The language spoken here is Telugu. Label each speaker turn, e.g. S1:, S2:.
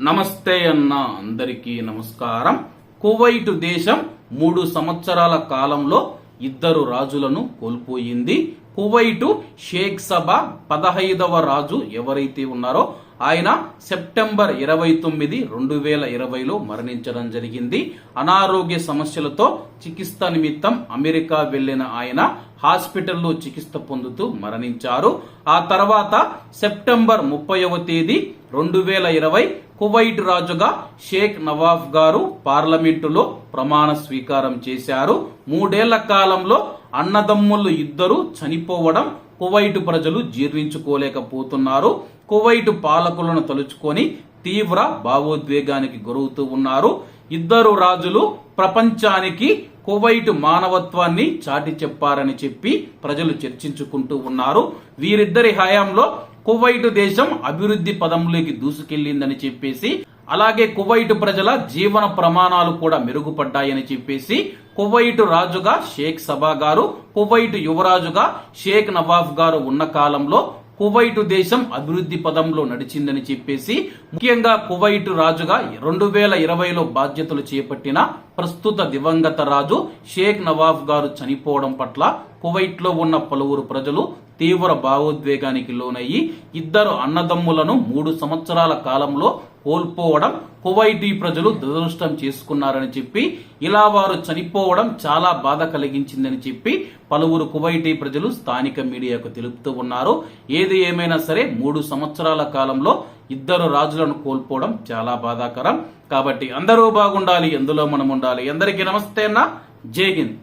S1: నమస్తే అన్న అందరికీ నమస్కారం. కువైట్ దేశం మూడు సంవత్సరాల కాలంలో ఇద్దరు రాజులను కోల్పోయింది. కువైటు షేక్ సభా పదహైదవ రాజు ఎవరైతే ఉన్నారో ఆయన సెప్టెంబర్ ఇరవై తొమ్మిది రెండు వేల ఇరవైలో మరణించడం జరిగింది. అనారోగ్య సమస్యలతో చికిత్స నిమిత్తం అమెరికా వెళ్ళిన ఆయన హాస్పిటల్లో చికిత్స పొందుతూ మరణించారు. ఆ తర్వాత సెప్టెంబర్ ముప్పైవ తేదీ రెండు వేల ఇరవై కువైట్ రాజుగా షేక్ నవాఫ్ గారు పార్లమెంటులో ప్రమాణ స్వీకారం చేశారు. మూడేళ్ళ కాలంలో అన్నదమ్ములు ఇద్దరు చనిపోవడం కువైట్ ప్రజలు జీర్ణించుకోలేకపోతున్నారు. కువైట్ పాలకులను తలుచుకొని తీవ్ర భావోద్వేగానికి గురవుతూ ఉన్నారు. ఇద్దరు రాజులు ప్రపంచానికి కువైట్ మానవత్వాన్ని చాటి చెప్పారని చెప్పి ప్రజలు చర్చించుకుంటూ ఉన్నారు. వీరిద్దరి హయాంలో కువైట్ దేశం అభివృద్ధి పదంలోకి దూసుకెళ్ళిందని చెప్పేసి అలాగే కువైట్ ప్రజల జీవన ప్రమాణాలు కూడా మెరుగుపడ్డాయని చెప్పేసి కువైట్ రాజుగా షేక్ సబా గారు కువైట్ యువరాజుగా షేక్ నవాఫ్ గారు ఉన్న కాలంలో కువైట్ దేశం అభివృద్ధి పదంలో నడిచిందని చెప్పేసి ముఖ్యంగా కువైట్ రాజుగా రెండు వేల ఇరవైలో బాధ్యతలు చేపట్టిన ప్రస్తుత దివంగత రాజు షేక్ నవాఫ్ గారు చనిపోవడం పట్ల కువైట్లో ఉన్న పలువురు ప్రజలు తీవ్ర భావోద్వేగానికి లోనయ్యి ఇద్దరు అన్నదమ్ములను మూడు సంవత్సరాల కాలంలో కోల్పోవడం కువైటీ ప్రజలు దురదృష్టం చేసుకున్నారని చెప్పి ఇలా వారు చనిపోవడం చాలా బాధ కలిగించిందని చెప్పి పలువురు కువైటీ ప్రజలు స్థానిక మీడియాకు తెలుపుతూ ఉన్నారు. ఏది ఏమైనా సరే మూడు సంవత్సరాల కాలంలో ఇద్దరు రాజులను కోల్పోవడం చాలా బాధాకరం. కాబట్టి అందరూ బాగుండాలి ఎందులో మనం ఉండాలి? అందరికీ నమస్తే అన్న. జై హింద్.